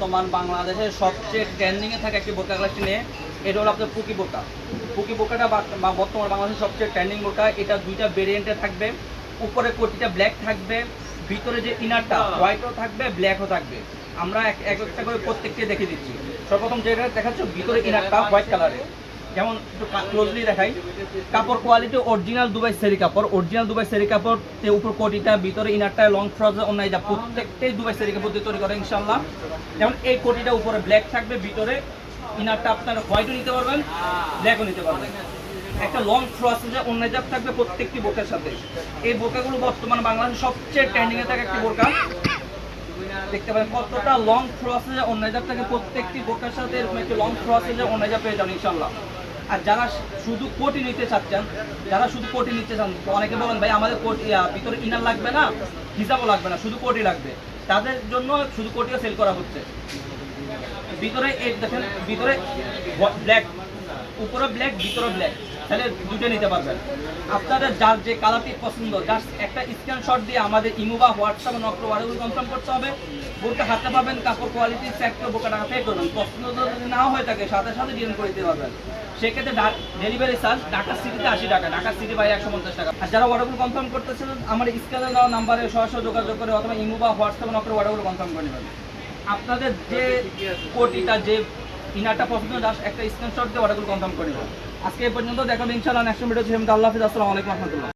বর্তমান বাংলাদেশের সবচেয়ে ট্রেন্ডিংয়ে থাকে একটি বোরকা কালেকশন নিয়ে এটা হলো আপনার পুকি বোরকা। পুকি বোরকাটা বর্তমান বাংলাদেশের সবচেয়ে ট্রেন্ডিং বোরকা, এটা দুইটা ভেরিয়েন্টে থাকবে। উপরে কোটিটা ব্ল্যাক থাকবে, ভিতরে যে ইনারটা হোয়াইটও থাকবে ব্ল্যাকও থাকবে। আমরা এক একটা করে প্রত্যেককে দেখে দিচ্ছি। সর্বপ্রথম যেটা দেখাচ্ছ, ভিতরে ইনারটা হোয়াইট কালারের যেমন একটু ক্লোজলি দেখাই। কাপড় কোয়ালিটি অরিজিনাল দুবাই সেরি কাপড়। অরিজিনাল দুবাই সেরি কাপড় তে উপর কোটিটা, ভিতরে ইনারটা লং ফ্রজ অন্য যা প্রত্যেকটাই দুবাই সেরি কাপড় দিয়ে তৈরি করে ইনশাল্লাহ যেমন এই কোটিটা উপরে ব্ল্যাক থাকবে, ভিতরে ইনারটা আপনারা হোয়াইটও নিতে পারবেন ব্ল্যাকও নিতে পারবেন। একটা লং ফ্রস যে অন্য জাত থাকবে প্রত্যেকটি বোকার সাথে। এই বোকাগুলো বর্তমানে বাংলাদেশের সবচেয়ে ট্রেন্ডিংয়ে থাকে একটি বোরকা। দেখতে পারেন কতটা লং প্রসেসে অন্য জাত থাকে প্রত্যেকটি বোকার সাথে, এরকম একটি লং প্রসেসে অন্য জাত পেয়ে যাবেন ইনশাল্লাহ আর যারা শুধু কোটি নিতে চাচ্ছেন, যারা শুধু কোটি নিতে চান, অনেকে বলেন, ভাই, আমাদের কোটি ভিতরে ইনার লাগবে না, হিসাবও লাগবে না, শুধু কোটি লাগবে। তাদের জন্য শুধু কোটিও সেল করা হচ্ছে। ভিতরে দেখেন, ভিতরে ব্ল্যাক উপরে ব্ল্যাক ভিতরে ব্ল্যাক তাহলে দুটো নিতে পারবেন। আপনাদের যার যে কালারটি পছন্দ জাস্ট একটা স্ক্রিনশট দিয়ে আমাদের ইমো বা হোয়াটসঅ্যাপ নকল ওয়ারেবল কনফার্ম করতে হবে। বোরকা হাতে পাবেন কাপড় কোয়ালিটি চেক করে বোরকা টাকা পে করবেন। পছন্দ যদি না হয়ে থাকে, সাথে সাথে ডিজাইন করে দিতে পারবেন। সেক্ষেত্রে ডেলিভারি চার্জ ঢাকা সিটিতে আশি টাকা, ঢাকা সিটি বাই একশো পঞ্চাশ টাকা। আর যারা ওয়ারেবল কনফার্ম করতেছেন, আমার স্ক্রিনে দেওয়া নাম্বারে সরাসরি যোগাযোগ করে অথবা ইমো বা হোয়াটসঅ্যাপ নকল ওয়ারেবল কনফার্ম করে নেবেন। আপনাদের যে কোটিটা, যে ইনারটা পছন্দ একটা স্ক্রিনশট দিয়ে অর্ডারগুলো কনফার্ম করে নেবেন। আজকে এই পর্যন্ত দেখাবো ইনশাআল্লাহ নেক্সট ভিডিও আল্লাহ হাফিজ। আলাইকুম রহমতুল্লাহ।